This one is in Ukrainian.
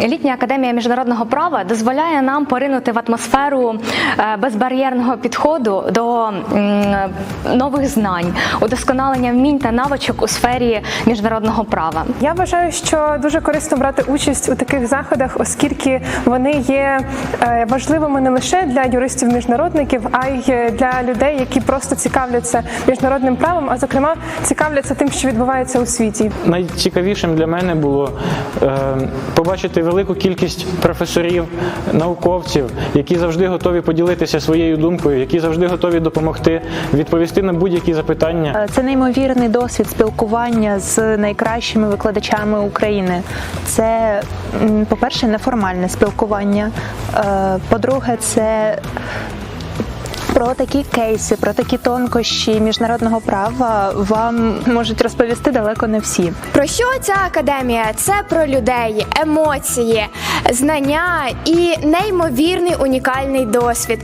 Літня академія міжнародного права дозволяє нам поринути в атмосферу е, безбар'єрного підходу до нових знань, удосконалення вмінь та навичок у сфері міжнародного права. Я вважаю, що дуже корисно брати участь у таких заходах, оскільки вони є е, важливими не лише для юристів-міжнародників, а й для людей, які просто цікавляться міжнародним правом, а зокрема цікавляться тим, що відбувається у світі. Найцікавішим для мене було е, побачити велику кількість професорів, науковців, які завжди готові поділитися своєю думкою, які завжди готові допомогти, відповісти на будь-які запитання. Е, Це неймовірний досвід спілкування з найкращими викладачами України. Це, по-перше, неформальне спілкування. Е, По-друге, це про такі кейси, про такі тонкощі міжнародного права вам можуть розповісти далеко не всі. Про що ця академія? Це про людей, емоції, знання і неймовірний унікальний досвід.